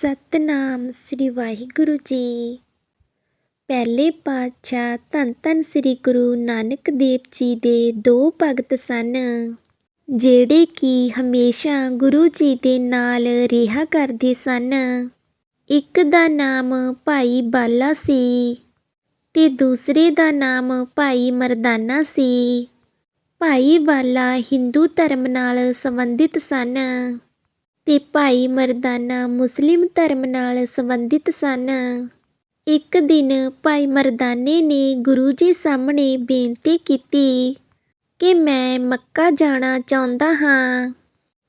ਸਤਨਾਮ ਸ੍ਰੀ ਵਾਹਿਗੁਰੂ ਜੀ। ਪਹਿਲੇ ਪਾਤਸ਼ਾਹ ਧੰਨ ਧੰਨ ਸ੍ਰੀ ਗੁਰੂ ਨਾਨਕ ਦੇਵ ਜੀ ਦੇ ਦੋ ਭਗਤ ਸਨ, ਜਿਹੜੇ ਕਿ ਹਮੇਸ਼ਾ ਗੁਰੂ ਜੀ ਦੇ ਨਾਲ ਰਿਹਾ ਕਰਦੇ ਸਨ। ਇੱਕ ਦਾ ਨਾਮ ਭਾਈ ਬਾਲਾ ਸੀ ਤੇ ਦੂਸਰੇ ਦਾ ਨਾਮ ਭਾਈ ਮਰਦਾਨਾ ਸੀ। ਭਾਈ ਬਾਲਾ ਹਿੰਦੂ ਧਰਮ ਨਾਲ ਸੰਬੰਧਿਤ ਸਨ। ਤੇ ਭਾਈ ਮਰਦਾਨਾ ਮੁਸਲਿਮ ਧਰਮ ਨਾਲ ਸੰਬੰਧਿਤ ਸਨ। ਇੱਕ ਦਿਨ ਭਾਈ ਮਰਦਾਨੇ ਨੇ ਗੁਰੂ ਜੀ ਸਾਹਮਣੇ ਬੇਨਤੀ ਕੀਤੀ ਕਿ ਮੈਂ ਮੱਕਾ ਜਾਣਾ ਚਾਹੁੰਦਾ ਹਾਂ,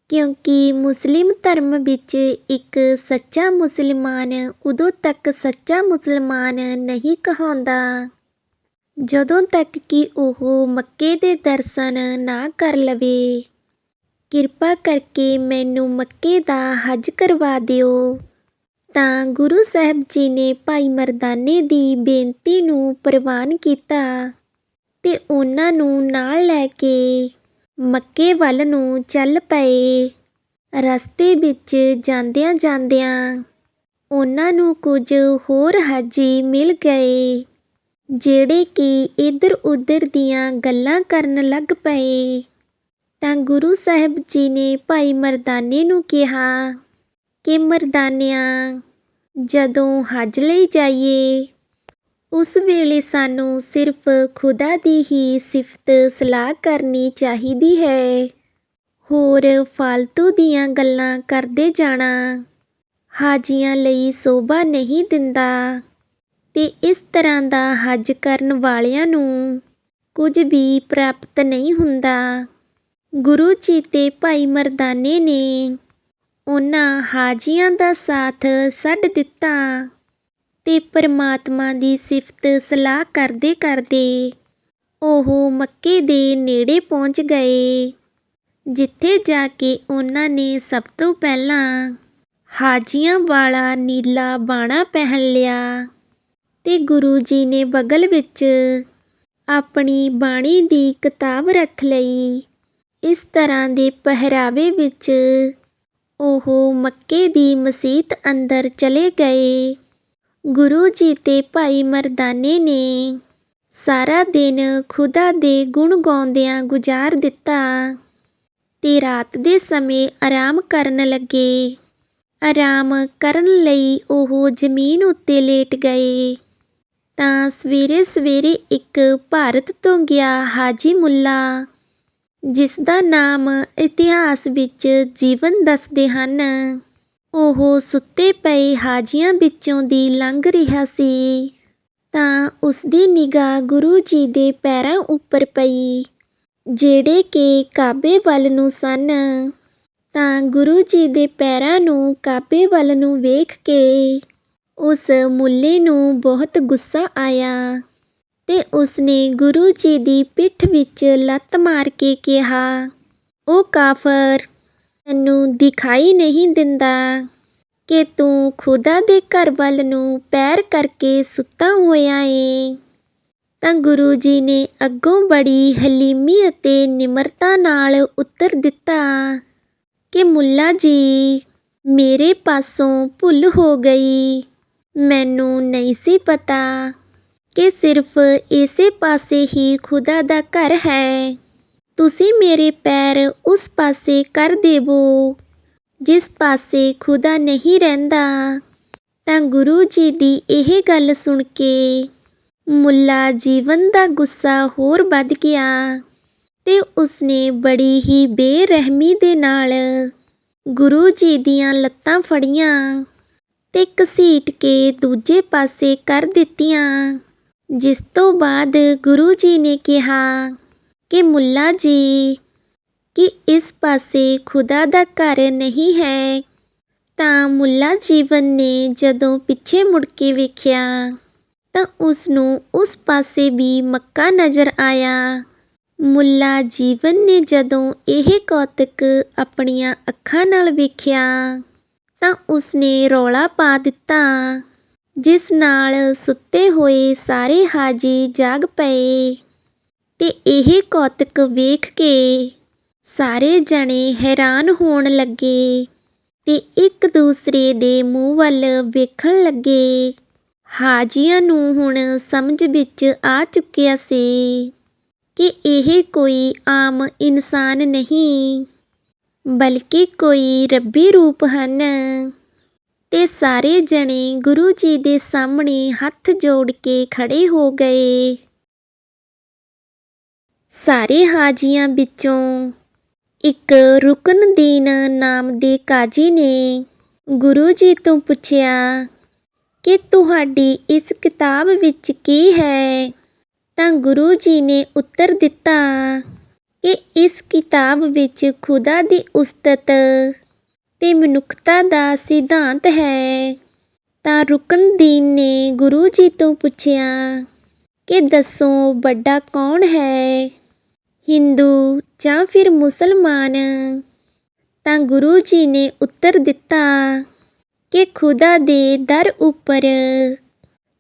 ਕਿਉਂਕਿ ਮੁਸਲਿਮ ਧਰਮ ਵਿੱਚ ਇੱਕ ਸੱਚਾ ਮੁਸਲਮਾਨ ਉਦੋਂ ਤੱਕ ਸੱਚਾ ਮੁਸਲਮਾਨ ਨਹੀਂ ਕਹਾਉਂਦਾ। ਜਦੋਂ ਤੱਕ ਕਿ ਉਹ ਮੱਕੇ ਦੇ ਦਰਸ਼ਨ ਨਾ ਕਰ ਲਵੇ ਕਿਰਪਾ ਕਰਕੇ ਮੈਨੂੰ ਮੱਕੇ ਦਾ ਹੱਜ ਕਰਵਾ ਦਿਓ। ਤਾਂ ਗੁਰੂ ਸਾਹਿਬ ਜੀ ਨੇ ਭਾਈ ਮਰਦਾਨੇ ਦੀ ਬੇਨਤੀ ਨੂੰ ਪ੍ਰਵਾਨ ਕੀਤਾ ਤੇ ਉਹਨਾਂ ਨੂੰ ਨਾਲ ਲੈ ਕੇ ਮੱਕੇ ਵੱਲ ਨੂੰ ਚੱਲ ਪਏ। ਰਸਤੇ ਵਿੱਚ ਜਾਂਦਿਆਂ ਜਾਂਦਿਆਂ ਉਹਨਾਂ ਨੂੰ ਕੁਝ ਹੋਰ ਹਾਜੀ ਮਿਲ ਗਏ, ਜਿਹੜੇ ਕਿ ਇੱਧਰ ਉੱਧਰ ਦੀਆਂ ਗੱਲਾਂ ਕਰਨ ਲੱਗ ਪਏ। ਤਾਂ ਗੁਰੂ ਸਾਹਿਬ ਜੀ ਨੇ ਭਾਈ ਮਰਦਾਨੇ ਨੂੰ ਕਿਹਾ ਕਿ ਮਰਦਾਨਿਆਂ, ਜਦੋਂ ਹਜ ਲਈ ਜਾਈਏ, ਉਸ ਵੇਲੇ ਸਾਨੂੰ ਸਿਰਫ ਖੁਦਾ ਦੀ ਹੀ ਸਿਫਤ ਸਲਾਹ ਕਰਨੀ ਚਾਹੀਦੀ ਹੈ। ਹੋਰ ਫालतू ਦੀਆਂ ਗੱਲਾਂ ਕਰਦੇ ਜਾਣਾ, ਹਾਜੀਆਂ ਲਈ ਸੋਭਾ ਨਹੀਂ ਦਿੰਦਾ ਤੇ ਇਸ ਤਰ੍ਹਾਂ ਦਾ ਹਜ ਕਰਨ ਵਾਲਿਆਂ ਨੂੰ ਕੁਝ ਵੀ ਪ੍ਰਾਪਤ ਨਹੀਂ ਹੁੰਦਾ। ਗੁਰੂ ਜੀ ਤੇ ਭਾਈ ਮਰਦਾਨੇ ਨੇ ਉਹਨਾਂ ਹਾਜੀਆਂ ਦਾ ਸਾਥ ਛੱਡ ਦਿੱਤਾ ਤੇ ਪਰਮਾਤਮਾ ਦੀ ਸਿਫਤ ਸਲਾਹ ਕਰਦੇ ਕਰਦੇ ਉਹ ਮੱਕੇ ਦੇ ਨੇੜੇ ਪਹੁੰਚ ਗਏ, ਜਿੱਥੇ ਜਾ ਕੇ ਉਹਨਾਂ ਨੇ ਸਭ ਤੋਂ ਪਹਿਲਾਂ ਹਾਜੀਆਂ ਵਾਲਾ ਨੀਲਾ ਬਾਣਾ ਪਹਿਨ ਲਿਆ ਤੇ ਗੁਰੂ ਜੀ ਨੇ ਬਗਲ ਵਿੱਚ ਆਪਣੀ ਬਾਣੀ ਦੀ ਕਿਤਾਬ ਰੱਖ ਲਈ। ਇਸ ਤਰ੍ਹਾਂ ਦੇ ਪਹਿਰਾਵੇ ਵਿੱਚ ਉਹ ਮੱਕੇ ਦੀ ਮਸੀਤ ਅੰਦਰ ਚਲੇ ਗਏ। ਗੁਰੂ ਜੀ ਤੇ ਭਾਈ ਮਰਦਾਨੇ ਨੇ ਸਾਰਾ ਦਿਨ ਖੁਦਾ ਦੇ ਗੁਣ ਗਾਉਂਦਿਆਂ ਗੁਜ਼ਾਰ ਦਿੱਤਾ ਤੇ ਰਾਤ ਦੇ ਸਮੇਂ ਆਰਾਮ ਕਰਨ ਲੱਗੇ। ਆਰਾਮ ਕਰਨ ਲਈ ਉਹ ਜ਼ਮੀਨ ਉੱਤੇ ਲੇਟ ਗਏ। ਤਾਂ ਸਵੇਰੇ ਸਵੇਰੇ ਇੱਕ ਭਾਰਤ ਤੋਂ ਗਿਆ ਹਾਜੀ ਮੁੱਲਾ ਜਿਸ ਦਾ ਨਾਮ ਇਤਿਹਾਸ ਵਿੱਚ ਜੀਵਨ ਦੱਸਦੇ ਹਨ। ਉਹ ਸੁੱਤੇ ਪਏ ਹਾਜੀਆਂ ਵਿੱਚੋਂ ਦੀ ਲੰਘ ਰਿਹਾ ਸੀ। ਤਾਂ ਉਸ ਦੀ ਨਿਗਾਹ ਗੁਰੂ ਜੀ ਦੇ ਪੈਰਾਂ ਉੱਪਰ ਪਈ, ਜਿਹੜੇ ਕਿ ਕਾਬੇ ਵੱਲ ਨੂੰ ਸਨ। ਤਾਂ ਗੁਰੂ ਜੀ ਦੇ ਪੈਰਾਂ ਨੂੰ ਕਾਬੇ ਵੱਲ ਨੂੰ ਵੇਖ ਕੇ ਉਸ ਮੁੱਲੇ ਨੂੰ ਬਹੁਤ ਗੁੱਸਾ ਆਇਆ। ਤੇ ਉਸਨੇ ਗੁਰੂ ਜੀ ਦੀ ਪਿੱਠ ਵਿੱਚ ਲੱਤ ਮਾਰ ਕੇ ਕਿਹਾ, ਉਹ ਕਾਫਰ, ਤੈਨੂੰ ਦਿਖਾਈ ਨਹੀਂ ਦਿੰਦਾ ਕਿ ਤੂੰ ਖੁਦਾ ਦੇ ਘਰ ਵੱਲ ਨੂੰ ਪੈਰ ਕਰਕੇ ਸੁੱਤਾ ਹੋਇਆ ਏ ਤਾਂ ਗੁਰੂ ਜੀ ਨੇ ਅੱਗੋਂ ਬੜੀ ਹਲੀਮੀ ਅਤੇ ਨਿਮਰਤਾ ਨਾਲ ਉੱਤਰ ਦਿੱਤਾ ਕਿ, ਮੁੱਲਾ ਜੀ, ਮੇਰੇ ਪਾਸੋਂ ਭੁੱਲ ਹੋ ਗਈ। ਮੈਨੂੰ ਨਹੀਂ ਸੀ ਪਤਾ ਕਿ ਸਿਰਫ ਇਸੇ ਪਾਸੇ ਹੀ ਖੁਦਾ ਦਾ ਘਰ ਹੈ। ਤੁਸੀਂ ਮੇਰੇ ਪੈਰ ਉਸ ਪਾਸੇ ਕਰ ਦੇਵੋ, ਜਿਸ ਪਾਸੇ ਖੁਦਾ ਨਹੀਂ ਰਹਿੰਦਾ। ਤਾਂ ਗੁਰੂ ਜੀ ਦੀ ਇਹ ਗੱਲ ਸੁਣ ਕੇ ਮੁੱਲਾ ਜੀਵਨ ਦਾ ਗੁੱਸਾ ਹੋਰ ਵੱਧ ਗਿਆ ਤੇ ਉਸਨੇ ਬੜੀ ਹੀ ਬੇਰਹਿਮੀ ਦੇ ਨਾਲ ਗੁਰੂ ਜੀ ਦੀਆਂ ਲੱਤਾਂ ਫੜੀਆਂ ਤੇ ਘਸੀਟ ਕੇ ਦੂਜੇ ਪਾਸੇ ਕਰ ਦਿੱਤੀਆਂ। ਜਿਸ ਤੋਂ ਬਾਅਦ ਗੁਰੂ ਜੀ ਨੇ ਕਿਹਾ ਕਿ ਮੁੱਲਾ ਜੀ, ਕਿ ਇਸ ਪਾਸੇ ਖੁਦਾ ਦਾ ਘਰ ਨਹੀਂ ਹੈ, ਤਾਂ ਮੁੱਲਾ ਜੀਵਨ ਨੇ ਜਦੋਂ ਪਿੱਛੇ ਮੁੜ ਕੇ ਵੇਖਿਆ, ਤਾਂ ਉਸ ਨੂੰ ਉਸ ਪਾਸੇ ਵੀ ਮੱਕਾ ਨਜ਼ਰ ਆਇਆ। ਮੁੱਲਾ ਜੀਵਨ ਨੇ ਜਦੋਂ ਇਹ ਕੌਤਕ ਆਪਣੀਆਂ ਅੱਖਾਂ ਨਾਲ ਵੇਖਿਆ, ਤਾਂ ਉਸਨੇ ਰੌਲਾ ਪਾ ਦਿੱਤਾ। ਜਿਸ ਨਾਲ ਸੁੱਤੇ ਹੋਏ ਸਾਰੇ ਹਾਜੀ ਜਾਗ ਪਏ। ਤੇ ਇਹ ਕੌਤਕ ਵੇਖ ਕੇ ਸਾਰੇ ਜਣੇ ਹੈਰਾਨ ਹੋਣ ਲੱਗੇ ਤੇ ਇੱਕ ਦੂਸਰੇ ਦੇ ਮੂੰਹ ਵੱਲ ਵੇਖਣ ਲੱਗੇ। ਹਾਜੀਆਂ ਨੂੰ ਹੁਣ ਸਮਝ ਵਿੱਚ ਆ ਚੁੱਕਿਆ ਸੀ ਕਿ ਇਹ ਕੋਈ ਆਮ ਇਨਸਾਨ ਨਹੀਂ, ਬਲਕਿ ਕੋਈ ਰੱਬੀ ਰੂਪ ਹਨ। ਤੇ ਸਾਰੇ ਜਣੇ ਗੁਰੂ ਜੀ ਦੇ ਸਾਹਮਣੇ ਹੱਥ ਜੋੜ ਕੇ ਖੜੇ ਹੋ ਗਏ। ਸਾਰੇ ਹਾਜੀਆਂ ਵਿੱਚੋਂ ਇੱਕ ਰੁਕਨਦੀਨ ਨਾਮ ਦੇ ਕਾਜੀ ਨੇ ਗੁਰੂ ਜੀ ਤੋਂ ਪੁੱਛਿਆ, ਕਿ ਤੁਹਾਡੀ ਇਸ ਕਿਤਾਬ ਵਿੱਚ ਕੀ ਹੈ? ਤਾਂ ਗੁਰੂ ਜੀ ਨੇ ਉੱਤਰ ਦਿੱਤਾ ਕਿ ਇਸ ਕਿਤਾਬ ਵਿੱਚ ਖੁਦਾ ਦੀ ਉਸਤਤ ਤੇ ਮਨੁੱਖਤਾ ਦਾ ਸਿਧਾਂਤ ਹੈ। ਤਾਂ ਰੁਕਨਦੀਨ ਨੇ ਗੁਰੂ ਜੀ ਤੋਂ ਪੁੱਛਿਆ ਕਿ ਦੱਸੋ ਵੱਡਾ ਕੌਣ ਹੈ? ਹਿੰਦੂ ਜਾਂ ਫਿਰ ਮੁਸਲਮਾਨ? ਤਾਂ ਗੁਰੂ ਜੀ ਨੇ ਉੱਤਰ ਦਿੱਤਾ ਕਿ ਖੁਦਾ ਦੇ ਦਰ ਉੱਪਰ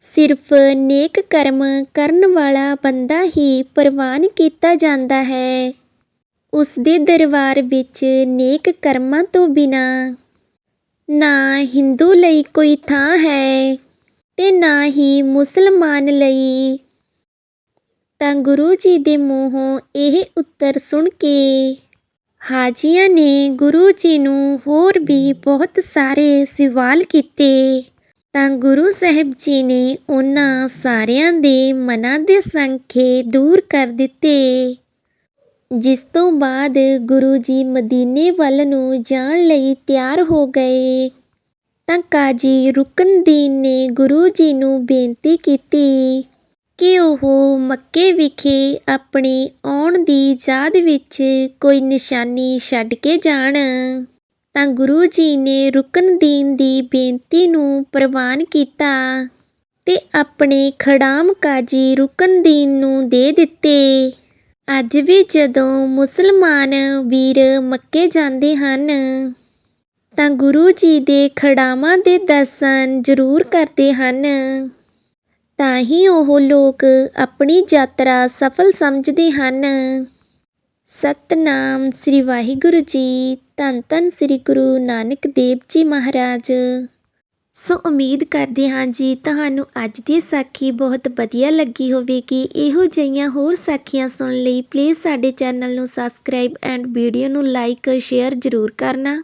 ਸਿਰਫ ਨੇਕ ਕਰਮ ਕਰਨ ਵਾਲਾ ਬੰਦਾ ਹੀ ਪ੍ਰਵਾਨ ਕੀਤਾ ਜਾਂਦਾ ਹੈ। ਉਸ ਦੇ ਦਰਬਾਰ ਵਿੱਚ ਨੇਕ ਕਰਮਾਂ ਤੋਂ ਬਿਨਾ। ਨਾ ਹਿੰਦੂ ਲਈ ਕੋਈ ਥਾਂ ਹੈ ਤੇ ਨਾ ਹੀ ਮੁਸਲਮਾਨ ਲਈ। ਤਾਂ ਗੁਰੂ ਜੀ ਦੇ ਮੂੰਹੋਂ ਇਹ ਉੱਤਰ ਸੁਣ ਕੇ ਹਾਜੀਆਂ ਨੇ ਗੁਰੂ ਜੀ ਨੂੰ ਹੋਰ ਵੀ ਬਹੁਤ ਸਾਰੇ ਸਵਾਲ ਕੀਤੇ। ਤਾਂ ਗੁਰੂ ਸਾਹਿਬ ਜੀ ਨੇ ਉਹਨਾਂ ਸਾਰਿਆਂ ਦੇ ਮਨਾਂ ਦੇ ਸੰਖੇ ਦੂਰ ਕਰ ਦਿੱਤੇ। ਜਿਸ ਤੋਂ ਬਾਅਦ ਗੁਰੂ ਜੀ ਮਦੀਨੇ ਵੱਲ ਨੂੰ ਜਾਣ ਲਈ ਤਿਆਰ ਹੋ ਗਏ। ਤਾਂ ਕਾਜੀ ਰੁਕਨਦੀਨ ਨੇ ਗੁਰੂ ਜੀ ਨੂੰ ਬੇਨਤੀ ਕੀਤੀ ਕਿ ਉਹ ਮੱਕੇ ਵਿਖੇ ਆਪਣੀ ਆਉਣ ਦੀ ਯਾਦ ਵਿੱਚ ਕੋਈ ਨਿਸ਼ਾਨੀ ਛੱਡ ਕੇ ਜਾਣ। ਤਾਂ ਗੁਰੂ ਜੀ ਨੇ ਰੁਕਨਦੀਨ ਦੀ ਬੇਨਤੀ ਨੂੰ ਪ੍ਰਵਾਨ ਕੀਤਾ ਤੇ ਆਪਣੇ ਖੜਾਮ ਕਾਜੀ ਰੁਕਨਦੀਨ ਨੂੰ ਦੇ ਦਿੱਤੇ। ਅੱਜ ਵੀ ਜਦੋਂ ਮੁਸਲਮਾਨ ਵੀਰ ਮੱਕੇ ਜਾਂਦੇ ਹਨ, ਤਾਂ ਗੁਰੂ ਜੀ ਦੇ ਖੜਾਵਾਂ ਦੇ ਦਰਸ਼ਨ ਜ਼ਰੂਰ ਕਰਦੇ ਹਨ। ਤਾਂ ਹੀ ਉਹ ਲੋਕ ਆਪਣੀ ਯਾਤਰਾ ਸਫਲ ਸਮਝਦੇ ਹਨ। ਸਤਨਾਮ ਸ੍ਰੀ ਵਾਹਿਗੁਰੂ ਜੀ, ਧੰਨ ਧੰਨ ਸ੍ਰੀ ਗੁਰੂ ਨਾਨਕ ਦੇਵ ਜੀ ਮਹਾਰਾਜ। ਸੋ ਉਮੀਦ ਕਰਦੇ ਹਾਂ ਜੀ ਤੁਹਾਨੂੰ ਅੱਜ ਦੀ ਸਾਖੀ ਬਹੁਤ ਵਧੀਆ ਲੱਗੀ ਹੋਵੇਗੀ। ਇਹੋ ਜਿਹੀਆਂ ਹੋਰ ਸਾਖੀਆਂ ਸੁਣਨ ਲਈ ਪਲੀਜ਼ ਸਾਡੇ ਚੈਨਲ ਨੂੰ ਸਬਸਕ੍ਰਾਈਬ ਐਂਡ ਵੀਡੀਓ ਨੂੰ ਲਾਈਕ ਸ਼ੇਅਰ ਜ਼ਰੂਰ ਕਰਨਾ।